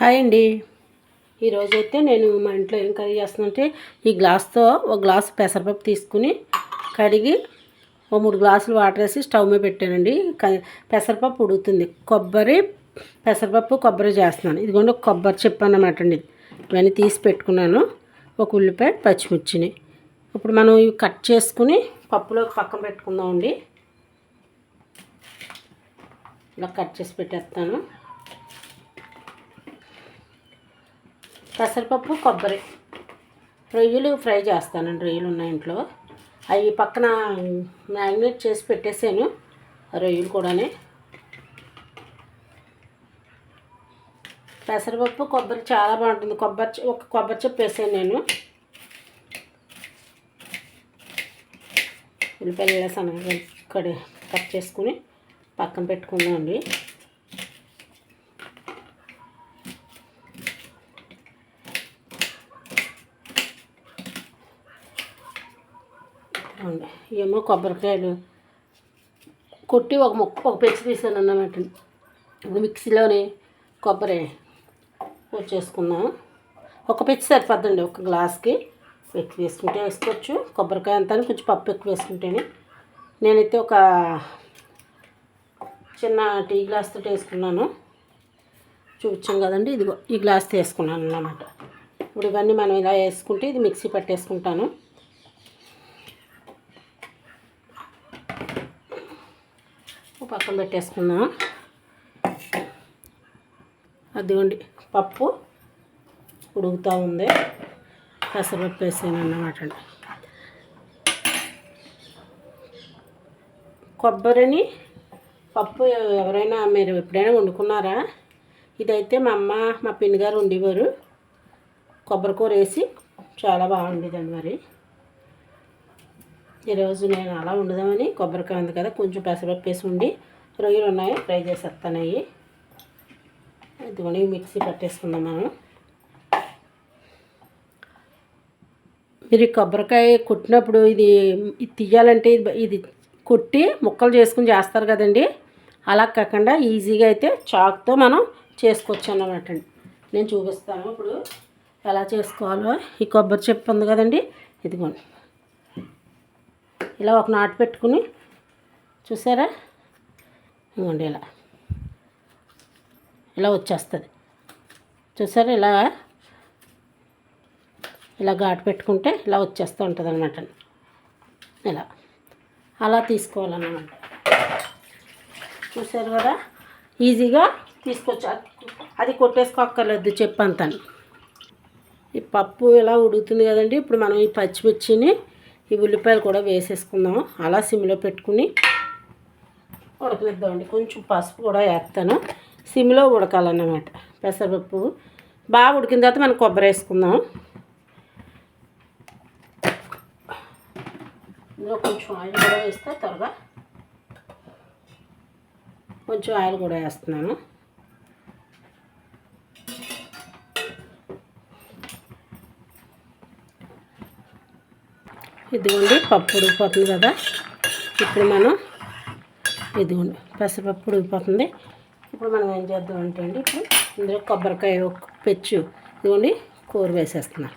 Hi అండి. ఈరోజైతే నేను మా ఇంట్లో ఏం కర్రీ చేస్తున్నానంటే ఈ గ్లాస్తో ఒక గ్లాస్ పెసరపప్పు తీసుకుని కడిగి ఓ మూడు గ్లాసులు వాటర్ వేసి స్టవ్ మీద పెట్టానండి. క- పెసరపప్పు ఉడుకుతుంది. కొబ్బరి పెసరపప్పు కొబ్బరి చేస్తున్నాను. ఇదిగోండి ఒక కొబ్బరి చెప్పు అన్నమాట అండి. ఇవన్నీ తీసి పెట్టుకున్నాను. ఒక ఉల్లిపాయ పచ్చిమిర్చిని. ఇప్పుడు మనం ఇవి కట్ చేసుకుని పప్పులో పక్కన పెట్టుకుందామండి. ఇలా కట్ చేసి పెట్టేస్తాను. పెసరపప్పు కొబ్బరి. రొయ్యలు ఫ్రై చేస్తానండి రొయ్యలు ఉన్నాయి ఇంట్లో. అవి పక్కన మ్యారినేట్ చేసి పెట్టేసాను. రొయ్యలు కూడానే. పెసరపప్పు కొబ్బరి చాలా బాగుంటుంది. కొబ్బరి ఒక కొబ్బరి చెప్పు వేసాను నేను. ఉల్లిపాయలు సన్నగా కడి కట్ చేసుకుని పక్కన పెట్టుకుందాం అండి ఏమో కొబ్బరికాయలు. కొట్టి ఒక ముక్క ఒక పెచ్చి తీసాను అన్నమాట. ఇప్పుడు మిక్సీలోని కొబ్బరి వచ్చేసుకుందాం ఒక పెచ్చి సరిపోద్దండి ఒక గ్లాస్కి. ఎక్కువ వేసుకుంటే వేసుకోవచ్చు. కొబ్బరికాయ అంతా కొంచెం పప్పు ఎక్కువ వేసుకుంటేనే. నేనైతే ఒక చిన్న టీ గ్లాస్ తోటి వేసుకున్నాను. చూపించాం కదండి ఇదిగో ఈ గ్లాస్ వేసుకున్నాను అన్నమాట. ఇప్పుడు ఇవన్నీ మనం ఇలా వేసుకుంటే ఇది మిక్సీ పట్టేసుకుంటాను. ఓ పక్కన పెట్టేసుకుందాం అదిగోండి పప్పు ఉడుకుతూ ఉంది. పెసరపప్పు వేసాను అన్నమాట అండి. కొబ్బరిని పప్పు ఎవరైనా మీరు ఎప్పుడైనా వండుకున్నారా? ఇదైతే మా అమ్మ మా పిన్ని గారు ఉండేవారు కొబ్బరి కూర వేసి చాలా బాగుండేదండి మరి. ఈరోజు నేను అలా వండుదామని కొబ్బరికాయ ఉంది కదా కొంచెం పెసరపప్పు వేసి ఉండి రొయ్యలు ఉన్నాయి ఫ్రై చేసేస్తాను అవి ఇదిగోని మిక్సీ పట్టేసుకుందాం మనం. మీరు కొబ్బరికాయ కొట్టినప్పుడు ఇది ఇది తీయాలంటే ఇది ఇది కొట్టి ముక్కలు చేసుకుని చేస్తారు కదండి. అలా కాకుండా ఈజీగా అయితే చాక్తో మనం చేసుకోవచ్చు అన్నమాట అండి. నేను చూపిస్తాను ఇప్పుడు ఎలా చేసుకోవాలో. ఈ కొబ్బరి చెప్పు ఉంది కదండి ఇదిగోండి. ఇలా ఒక నాటు పెట్టుకుని చూసారా? ఇవ్వండి ఇలా. ఇలా వచ్చేస్తుంది. చూసారా? ఇలా ఇలా ఘాటు పెట్టుకుంటే ఇలా వచ్చేస్తూ ఉంటుంది అనమాట ఇలా. అలా తీసుకోవాలన్నమాట. చూసారు కదా? ఈజీగా తీసుకొచ్చు అది కొట్టేసుకోక్కర్లేదు చెప్పంతాను. ఈ పప్పు ఇలా ఉడుకుతుంది కదండి. ఇప్పుడు మనం ఈ పచ్చిమిర్చిని ఈ ఉల్లిపాయలు కూడా వేసేసుకుందాం అలా సిమ్లో పెట్టుకుని ఉడకనిద్దామండి. కొంచెం పసుపు కూడా వేస్తాను. సిమ్లో ఉడకాలన్నమాట. పెసరపప్పు బాగా ఉడికిన తర్వాత మనం కొబ్బరి వేసుకుందాం ఇందులో కొంచెం ఆయిల్ కూడా వేస్తే త్వరగా. కొంచెం ఆయిల్ కూడా వేస్తున్నాను. ఇదిగోండి పప్పు ఉడికిపోతుంది కదా. ఇప్పుడు మనం ఇదిగోండి పెసరపప్పు ఉడికిపోతుంది. ఇప్పుడు మనం ఏం చేద్దాం అంటే అండి ఇప్పుడు ఇందులో కొబ్బరికాయ ఒక పెచ్చు ఇదిగోండి కూర వేసేస్తున్నాం.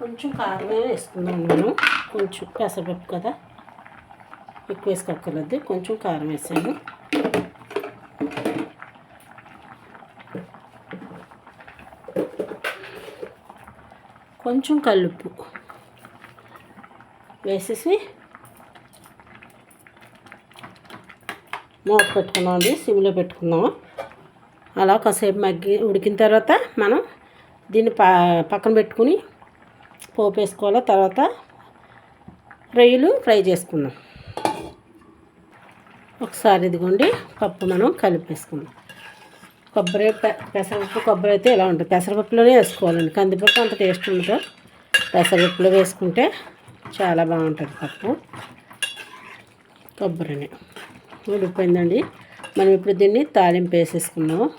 కొంచెం కారమే వేసుకున్నాను నేను. కొంచెం పెసరపప్పు కదా ఎక్కువ వేసుకోక్కర్లేదు. కొంచెం కారం వేసాను. కొంచెం కల్లుప్పు వేసేసి మూత పెట్టుకున్నాం అండి సిమ్లో పెట్టుకుందాం అలా కాసేపు మగ్గి ఉడికిన తర్వాత మనం దీన్ని పా పక్కన పెట్టుకుని పోపు వేసుకోవాలి? తర్వాత రొయ్యలు ఫ్రై చేసుకుందాం. ఒకసారి ఇదిగోండి పప్పు మనం కలిపేసుకుందాం. కొబ్బరి పె- పెసరపప్పు కొబ్బరి అయితే ఇలా ఉంటుంది. పెసరపప్పులోనే వేసుకోవాలండి. కందిపప్పు అంత టేస్ట్ ఉండదు. పెసరపప్పులో వేసుకుంటే చాలా బాగుంటుంది పప్పు. కొబ్బరిని. ఉడిపోయిందండి మనం ఇప్పుడు దీన్ని తాలింపు వేసేసుకున్నాము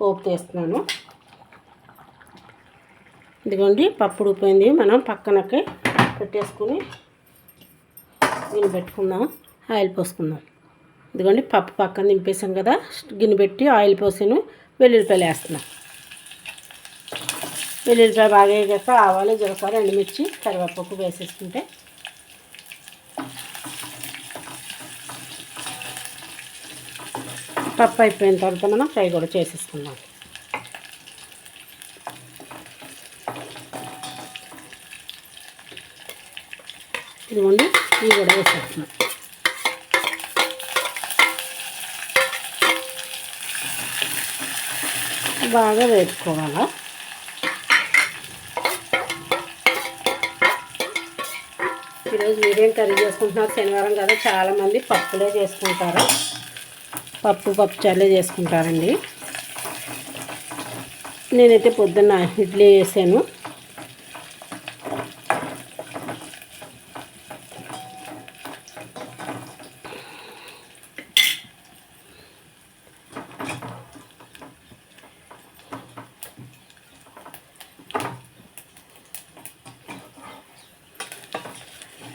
పోపు తీస్తున్నాను. ఇదిగోండి పప్పు ఉడిపోయింది మనం పక్కనకి పెట్టేసుకుని దీన్ని పెట్టుకుందాం ఆయిల్ పోసుకుందాం. ఇదిగోండి పప్పు పక్కన దింపేసాం కదా. గిన్నె పెట్టి ఆయిల్ పోసాను. వెల్లుల్లిపాయలు వేస్తున్నాం. వెల్లుల్లిపాయ బాగా వేగాక ఆవాలు జీలకర్ర ఎండుమిర్చి కరివేపాకు వేసేసుకుంటే. పప్పు అయిపోయిన తర్వాత మనం ఫ్రై కూడా చేసేసుకుందాం. ఇదిగోండి ఇవి కూడా వేసేస్తున్నాం బాగా వేసుకోవాలా ఈరోజు మీరేం కర్రీ చేసుకుంటున్నారు? శనివారం కదా చాలామంది పప్పులే చేసుకుంటారు. పప్పు పప్పు చారులే చేసుకుంటారండి. నేనైతే పొద్దున్న ఇడ్లీ వేసాను.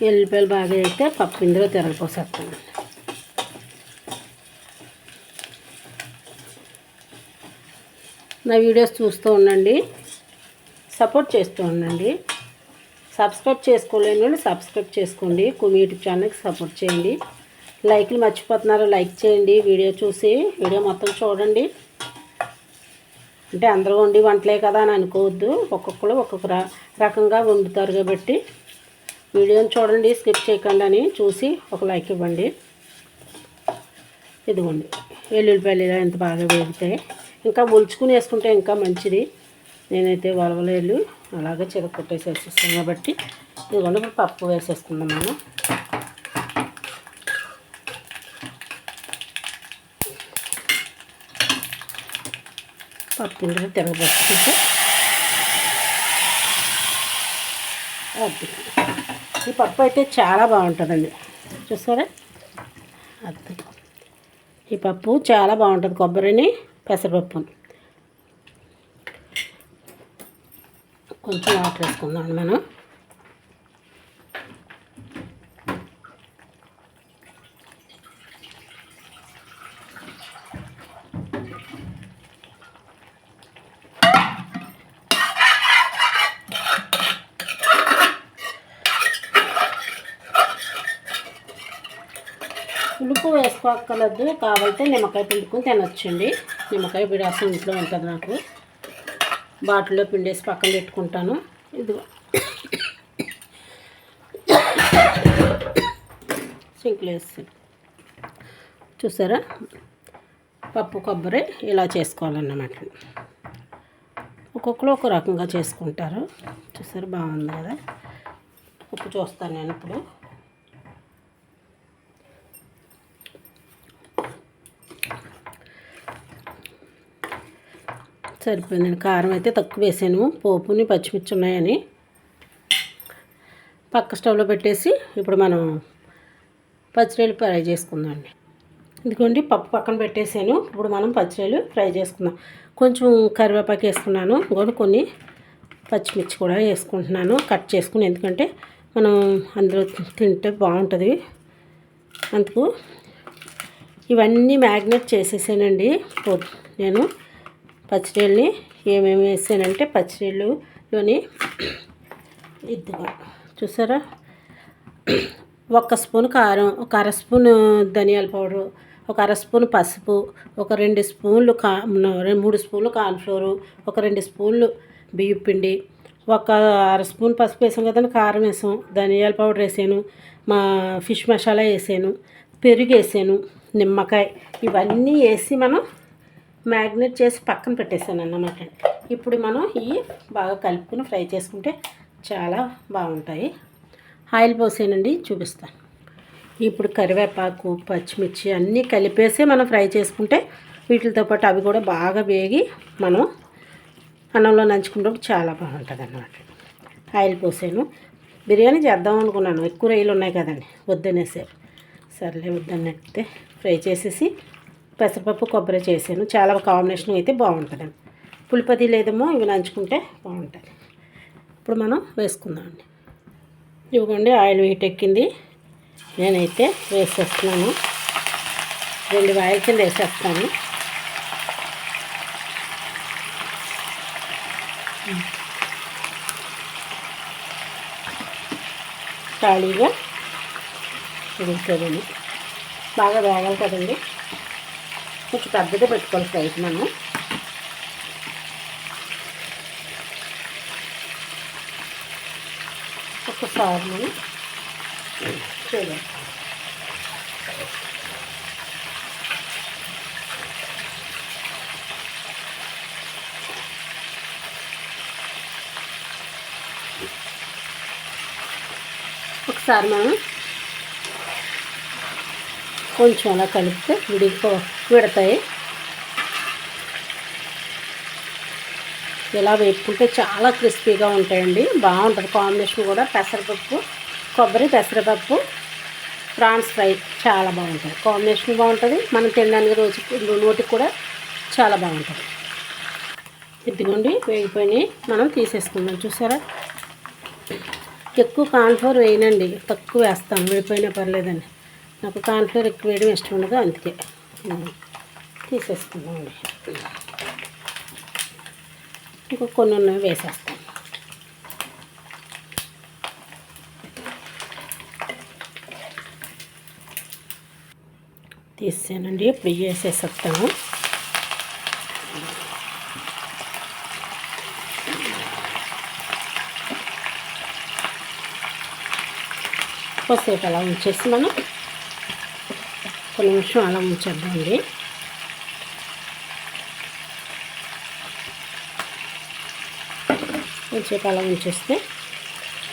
ఎల్లిపాయలు బాగా అయితే పప్పు ఇందులో తిరగపోసేస్తాను నా వీడియోస్ చూస్తూ ఉండండి. సపోర్ట్ చేస్తూ ఉండండి. సబ్స్క్రైబ్ చేసుకోలేని వాళ్ళు సబ్స్క్రైబ్ చేసుకోండి. కుమి యూట్యూబ్ ఛానల్కి సపోర్ట్ చేయండి. లైక్లు మర్చిపోతున్నారు లైక్ చేయండి. వీడియో చూసి వీడియో మొత్తం చూడండి. అంటే అందరూ వండి వంటలే కదా అని అనుకోవద్దు. ఒక్కొక్కరు ఒక్కొక్క రకంగా వండుతారు కాబట్టి. వీడియోని చూడండి స్కిప్ చేయకుండా అని చూసి ఒక లైక్ ఇవ్వండి. ఇదిగోండి వెల్లుల్లిపాయలు ఇలా ఎంత బాగా వేగుతాయి. ఇంకా ఒలుచుకుని వేసుకుంటే ఇంకా మంచిది. నేనైతే వలవలేళ్ళు అలాగే చిరకొట్టేసి వేసేస్తాను కాబట్టి ఇదిగోండి ఇప్పుడు పప్పు వేసేసుకుందాం మనం పప్పు ఇందులో తిరగబోసుకుంటే అది ఈ పప్పు అయితే చాలా బాగుంటుందండి. చూసారా? అది ఈ పప్పు చాలా బాగుంటుంది కొబ్బరిని పెసరపప్పు. కొంచెం వాటర్ వేసుకుందాం మనం. పులుపు కావాలంటే నిమ్మకాయ పిండుకుని తినొచ్చండి. నిమ్మకాయ రసం ఇంట్లో ఉంటుంది నాకు. బాటిల్లో పిండేసి పక్కన పెట్టుకుంటాను. ఇది సింకులు వేస్తాను. చూసారా? పప్పు కొబ్బరి ఇలా చేసుకోవాలన్నమాట. ఒక్కొక్కరు ఒక రకంగా చేసుకుంటారు. చూసారు? బాగుంది కదా? ఉప్పు చూస్తాను నేను ఇప్పుడు. సరిపోయిందండి. కారం అయితే తక్కువ వేసాను. పోపుని పచ్చిమిర్చి ఉన్నాయని. పక్క స్టవ్లో పెట్టేసి ఇప్పుడు మనం పచ్చిరేలు ఫ్రై చేసుకుందామండి. ఇదిగోండి పప్పు పక్కన పెట్టేసాను. ఇప్పుడు మనం పచ్చిరేలు ఫ్రై చేసుకుందాం. కొంచెం కరివేపాకు వేసుకున్నాను. ఇంకొని కొన్ని పచ్చిమిర్చి కూడా వేసుకుంటున్నాను. కట్ చేసుకుని ఎందుకంటే మనం అందులో తింటే బాగుంటుంది. అందుకు ఇవన్నీ మ్యాగ్నెట్ చేసేసానండి. నేను పచ్చినీళ్ళని ఏమేమి వేసానంటే పచ్చినీళ్ళులోని ఇదిగో చూసారా? ఒక స్పూన్ కారం ఒక అర స్పూన్ ధనియాల పౌడరు ఒక అర స్పూన్ పసుపు ఒక రెండు స్పూన్లు కా మూడు స్పూన్లు కార్న్ఫ్లోరు ఒక రెండు స్పూన్లు బియ్యం పిండి ఒక అర స్పూన్ పసుపు వేసాం కదండి కారం వేసాం ధనియాల పౌడర్ వేసాను మా ఫిష్ మసాలా వేసాను పెరుగు వేసాను నిమ్మకాయ ఇవన్నీ వేసి మనం మ్యాగ్నేట్ చేసి పక్కన పెట్టేశాను అన్నమాట ఇప్పుడు మనం ఇవి బాగా కలుపుకుని ఫ్రై చేసుకుంటే చాలా బాగుంటాయి. ఆయిల్ పోసేనండి చూపిస్తాను. ఇప్పుడు కరివేపాకు పచ్చిమిర్చి అన్నీ కలిపేసి మనం ఫ్రై చేసుకుంటే వీటితో పాటు అవి కూడా బాగా వేగి మనం అన్నంలో నంచుకున్నప్పుడు చాలా బాగుంటుంది అన్నమాట ఆయిల్ పోసాను. బిర్యానీ చేద్దాం అనుకున్నాను. ఎక్కువ రొయ్యలు ఉన్నాయి కదండి వద్దనేసారు సర్లే వద్దన్నట్టే ఫ్రై చేసేసి పెసరపప్పు కొబ్బరి చేసాను చాలా కాంబినేషన్ అయితే బాగుంటుంది. పులిపతి లేదేమో ఇవి నంచుకుంటే బాగుంటుంది. ఇప్పుడు మనం వేసుకుందామండి. ఇవ్వండి ఆయిల్ హీట్ ఎక్కింది. నేనైతే వేసేస్తున్నాను. రెండు వాయిల్ కింద వేసేస్తాను. ఖాళీగా ఉడుకుతుందండి బాగా వేగాలి కదండి. కొంచెం పెద్దగా పెట్టుకోవాలి ఫ్రైట్ మనం. ఒకసారి మనం చూడండి ఒకసారి మనం కొంచెం అలా కలిపితే విడిపో విడతాయి. ఇలా వేపుకుంటే చాలా క్రిస్పీగా ఉంటాయండి. బాగుంటుంది. కాంబినేషన్ కూడా పెసరపప్పు కొబ్బరి పెసరపప్పు ప్రాన్స్ ఫ్రై చాలా బాగుంటుంది. కాంబినేషన్ బాగుంటుంది. మనం తినడానికి రోజు నోటికి కూడా చాలా బాగుంటుంది. ఇదిగోండి వేగిపోయినాయి. మనం తీసేసుకుందాం. చూసారా? ఎక్కువ కాన్ఫ్లోర్ వేయనండి. తక్కువ వేస్తాం. విడిపోయినా పర్లేదండి నాకు కాన్ఫ్లోర్ ఎక్కువ వేయడం ఇష్టం ఉండదు అందుకే. తీసేసుకుందామండి. ఇంకో కొన్ని ఉన్నవి వేసేస్తాను. తీసానండి ఇప్పుడు వేసేసేస్తాను. కొద్దిసేపు అలా ఉంచేసి మనం ఒక నిమిషం అలా ఉంచేద్దామండి. కొంచెంసేపు అలా ఉంచేస్తే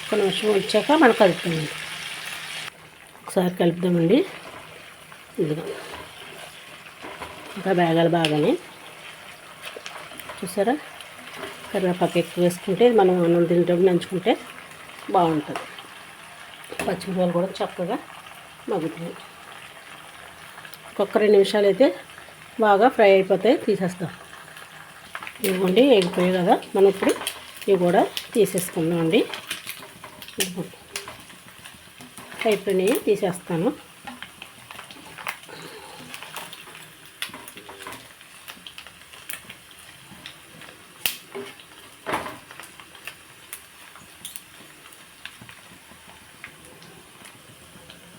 ఒక నిమిషం వచ్చాక మనం కలుపుతామండి ఒకసారి కలుపుదామండి. ఇదిగా ఇంకా వేగాలి బాగానే. చూసారా? కరివేపాకు ఎక్కువ వేసుకుంటే మనం అన్నం తినేటప్పుడు నంచుకుంటే బాగుంటుంది. పచ్చిమిరపకాయలు కూడా చక్కగా మగ్గుతాయి. ఒక్క రెండు నిమిషాలు అయితే బాగా ఫ్రై అయిపోతాయి తీసేస్తాం. ఇవ్వండి ఎగిపోయాయి కదా. మనం ఇప్పుడు ఇవి కూడా తీసేసుకుందాం అండి. అయిపోయినాయి తీసేస్తాను.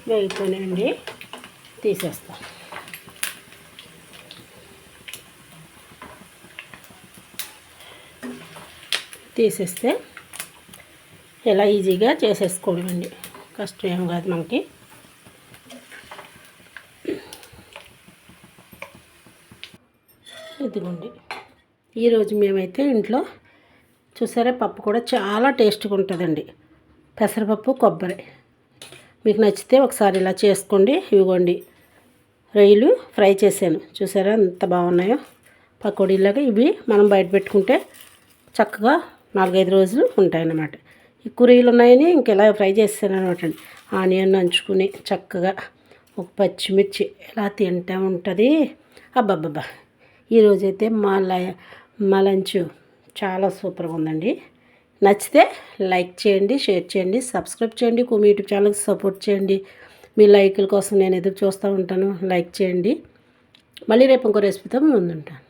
వేగిపోయినాయండి తీసేస్తాను తీసేస్తే ఇలా ఈజీగా చేసేసుకోవడం అండి కష్టం ఏం కాదు మనకి. ఇదిగోండి. ఈరోజు మేమైతే ఇంట్లో చూసారా పప్పు కూడా చాలా టేస్ట్గా ఉంటుందండి. పెసరపప్పు కొబ్బరి. మీకు నచ్చితే ఒకసారి ఇలా చేసుకోండి. ఇవ్వండి రొయ్యలు ఫ్రై చేశాను. చూసారా ఎంత బాగున్నాయో. పకోడీలాగా ఇవి మనం బయట పెట్టుకుంటే చక్కగా నాలుగైదు రోజులు ఉంటాయన్నమాట. ఈ రొయ్యలు ఉన్నాయని ఇంకెలా ఫ్రై చేస్తాను అనమాట. ఆనియన్ నంచుకుని చక్కగా ఒక పచ్చిమిర్చి ఎలా తింటా ఉంటుంది. అబ్బబ్బబ్బా. ఈరోజైతే మా మా లంచ్ చాలా సూపర్గా ఉందండి. నచ్చితే లైక్ చేయండి షేర్ చేయండి సబ్స్క్రైబ్ చేయండి మీ యూట్యూబ్ ఛానల్కి సపోర్ట్ చేయండి. మీ లైకుల కోసం నేను ఎదురు చూస్తూ ఉంటాను. లైక్ చేయండి. మళ్ళీ రేపు ఇంకో రెసిపీతో ముందుంటాను.